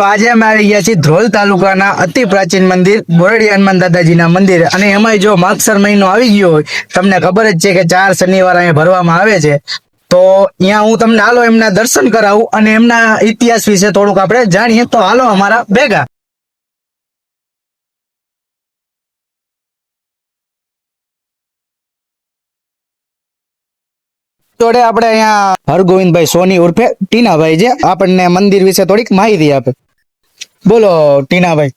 તો આજે અમે આવી ગયા છીએ ધ્રોલ તાલુકાના અતિ પ્રાચીન મંદિર બોરડી હનુમાન દાદાજીના મંદિર. અને એમાંય જો માગસર મહિનો આવી ગયો હોય, તમને ખબર જ છે કે ચાર શનિવાર અહીંયા ભરવામાં આવે છે. તો અહીંયા હું તમને હાલો એમના દર્શન કરાવું અને એમના ઇતિહાસ વિશે થોડુંક આપણે જાણીએ. તો હાલો અમારા ભેગા. જોડે આપણે અહીંયા હરગોવિંદભાઈ સોની ઉર્ફે ટીનાભાઈ છે. આપણને મંદિર વિશે થોડીક માહિતી આપે. બોલો, ટીનાભાઈ.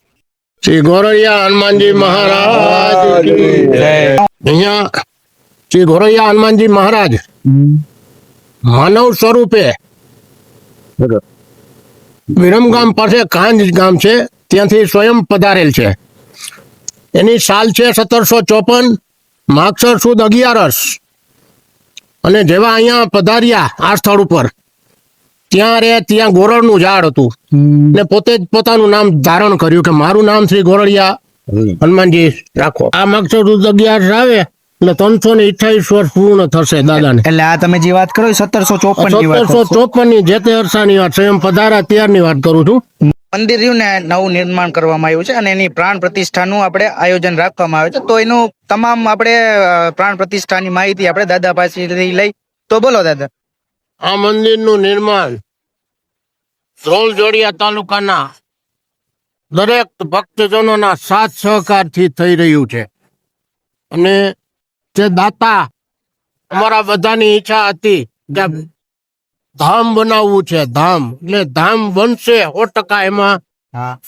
શ્રી ગોરૈયા હનુમાનજી મહારાજ અહીંયા શ્રી ગોરૈયા હનુમાનજી મહારાજ માનવ સ્વરૂપે વિરમગામ પાસે કાંજ ગામ છે, ત્યાંથી સ્વયં પધારેલ છે. એની સાલ છે સત્તરસો ચોપન, માગસર સુદ અગિયારસ. અને જેવા અહીંયા પધાર્યા આ સ્થળ ઉપર, ત્યાં રે, ત્યાં ગોરડનું ઝાડ હતું. ને પોતે જ પોતાનું નામ ધારણ કર્યું કે મારું નામ શ્રી ગોરડિયા હનુમાનજી રાખો. આ મકસદ સુદ અગિયાર આવે એટલે ત્રણસો ને અઠાવીસ વર્ષ પૂર્ણ થશે દાદાને. એટલે આ તમે જે વાત કરો સત્તરસો ચોપનની વાત સત્તરસો ચોપનની જે તે અરસાની વાત સ્વયં પધારા ત્યારની વાત કરું છું. મંદિર રહ્યું ને નવું નિર્માણ કરવામાં આવ્યું છે અને એની પ્રાણ પ્રતિષ્ઠાનું આપણે આયોજન રાખવામાં આવે છે. તો એનું તમામ આપણે પ્રાણ પ્રતિષ્ઠાની માહિતી આપણે દાદા પાસેથી લઈ. તો બોલો દાદા. આ મંદિરનું નિર્માણ ધ્રોલ જોડિયા તાલુકાના દરેક ભક્તજનોના સાથ સહકારથી થઈ રહ્યું છે. અને જે દાતા અમારા બધાની ઈચ્છા હતી કે ધામ બનાવવું છે ધામ. એટલે ધામ બનશે સો ટકા એમાં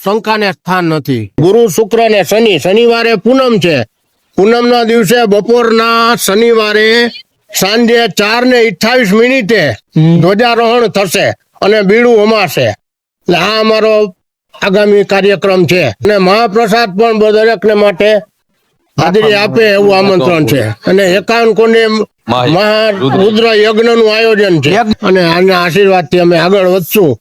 શંકાને સ્થાન નથી. ગુરુ શુક્ર ને શનિ. શનિવારે પૂનમ છે. પૂનમ ના દિવસે બપોરના શનિવારે સાંજે ચાર ને અઠાવીસ મિનિટે ધ્વજારોહણ થશે. અને બીડું અમાશે એટલે આ અમારો આગામી કાર્યક્રમ છે. અને મહાપ્રસાદ પણ દરેકને માટે હાજરી આપે એવું આમંત્રણ છે. અને એકાવન કોને મહારુદ્ર યજ્ઞનું આયોજન છે. અને આના આશીર્વાદથી અમે આગળ વધશું.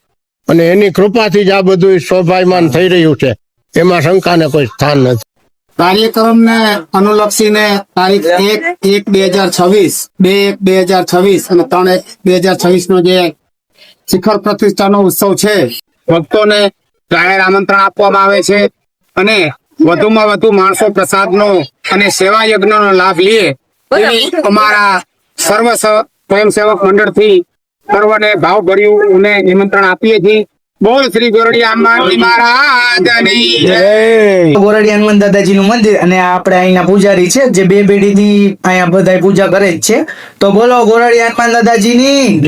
અને એની કૃપાથી જ આ બધું સ્વાભાયમાન થઈ રહ્યું છે. એમાં શંકાને કોઈ સ્થાન નથી. કાર્યક્રમને અનુલક્ષીને તારીખ એક એક બે હજાર છવ્વીસ બે એક બે હજાર છવ્વીસ અને ત્રણ એક બે હજાર છવ્વીસ નો જે શિખર પ્રતિષ્ઠાનો ઉત્સવ છે. ભક્તોને જાહેર આમંત્રણ આપવામાં આવે છે અને વધુમાં વધુ માણસો પ્રસાદનો અને સેવા યજ્ઞનો લાભ લે. એવી અમારા સર્વ સ્વયંસેવક મંડળથી સર્વને ભાવભર્યું અને નિમંત્રણ આપીએ છીએ. બોલ શ્રી ગોરડિયા હનુમાનજી મહારાજની જય. ગોરડી હનુમાન દાદાજીનું મંદિર અને આપણે અહીંના પૂજારી છે જે બે પેઢીથી અહીંયા બધા પૂજા કરે જ છે. તો બોલો ગોરડી હનુમાન દાદાજીની.